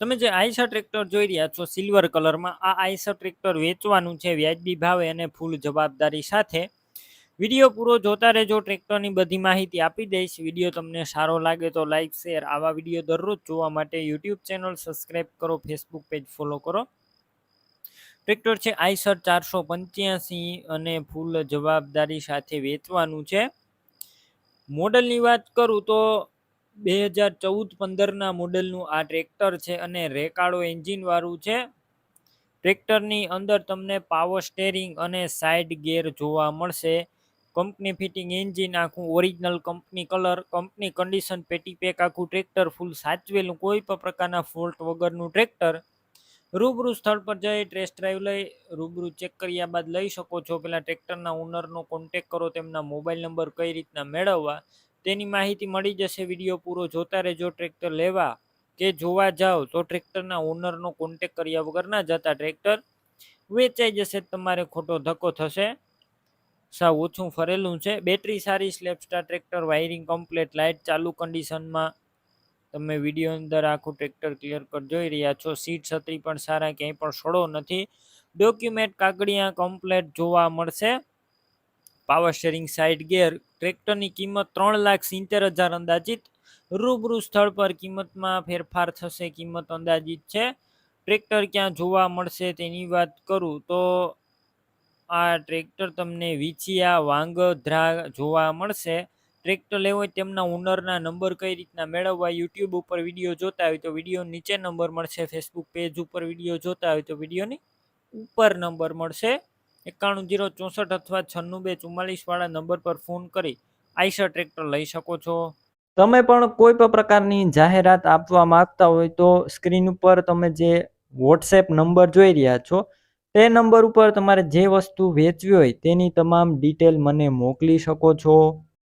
તમે જે Eicher tractor જોઈ રહ્યા છો સિલ્વર કલરમાં, આ આઈસર ટ્રેક્ટર વેચવાનું છે વ્યાજબી ભાવે અને ફૂલ જવાબદારી સાથે. વીડિયો પૂરો જોતા રહેજો, ટ્રેક્ટરની બધી માહિતી આપી દઈશ. વીડિયો તમને સારો લાગે તો લાઇક શેર, આવા વીડિયો દરરોજ જોવા માટે યુટ્યુબ ચેનલ સબસ્ક્રાઈબ કરો, ફેસબુક પેજ ફોલો કરો. ટ્રેક્ટર છે આઈસર ચારસો પંચ્યાસી અને ફૂલ જવાબદારી સાથે વેચવાનું છે. મોડલની વાત કરું તો બે હજાર ચૌદ પંદરના મોડલનું આ ટ્રેક્ટર છે અને રેકાળો એન્જિનવાળું છે. ટ્રેક્ટરની અંદર તમને પાવર સ્ટેરિંગ અને સાઇડ ગેર જોવા મળશે. કંપની ફિટિંગ એન્જિન આખું original company colour company condition પેટી પેક આખું ટ્રેક્ટર ફૂલ સાચવેલું કોઈ પણ પ્રકારના ફોલ્ટ વગરનું ટ્રેક્ટર. રૂબરૂ સ્થળ પર જઈ ટેસ્ટ ડ્રાઈવ લઈ, રૂબરૂ ચેક કર્યા બાદ લઈ શકો છો. પેલા ટ્રેક્ટરના ઓનરનો કોન્ટેક કરો, તેમના મોબાઈલ નંબર કઈ રીતના મેળવવા. તેની માહિતી મળી જશે. વીડિયો પૂરો જોતા રહેજો. ટ્રેક્ટર લેવા કે જોવા જાઓ તો ટ્રેક્ટરના ઓનરનો કોન્ટેક કર્યા વગર ના જતા ટ્રેક્ટર વેચાઈ જશે. તમારે ખોટો ધક્કો થશે. સાવ ઓછું ફરેલું છે. બેટરી સારી સ્લેપસ્ટાર ટ્રેક્ટર, વાયરિંગ કમ્પ્લેટ, લાઇટ ચાલુ કન્ડિશનમાં તમે વીડિયો અંદર આખું ટ્રેક્ટર ક્લિયર કર જોઈ રહ્યા છો. સીટ છત્રી પણ સારા, ક્યાંય પણ સડો નથી. ડોક્યુમેન્ટ કાગળિયા કમ્પ્લેટ જોવા મળશે. પાવર શેરિંગ સાઇડ ગેર ટ્રેક્ટરની કિંમત ત્રણ લાખ સિત્તેર હજાર અંદાજિત. રૂબરૂ સ્થળ પર કિંમતમાં ફેરફાર થશે, કિંમત અંદાજિત છે. ટ્રેક્ટર ક્યાં જોવા મળશે તેની વાત કરું તો આ ટ્રેક્ટર તમને વિછિયા વાંગધ્રા જોવા મળશે. ટ્રેક્ટર લેવો હોય તેમના ઓનરના નંબર કઈ રીતના મેળવવા યુટ્યુબ ઉપર વીડિયો જોતા હોય તો વીડિયો નીચે નંબર મળશે ફેસબુક પેજ ઉપર વીડિયો જોતા હોય તો વિડીયોની ઉપર નંબર મળશે. એકાણું જીરો ચોસઠ અથવા છન્નું બે વાળા નંબર પર ફોન કરી આઈસર ટ્રેક્ટર લઈ શકો છો. તમે પણ કોઈ પણ પ્રકારની જાહેરાત આપવા માંગતા હોય તો સ્ક્રીન ઉપર તમે જે વોટ્સએપ નંબર જોઈ રહ્યા છો, તે નંબર ઉપર તમારે જે વસ્તુ વેચવી હોય તેની તમામ ડિટેલ મને મોકલી શકો છો.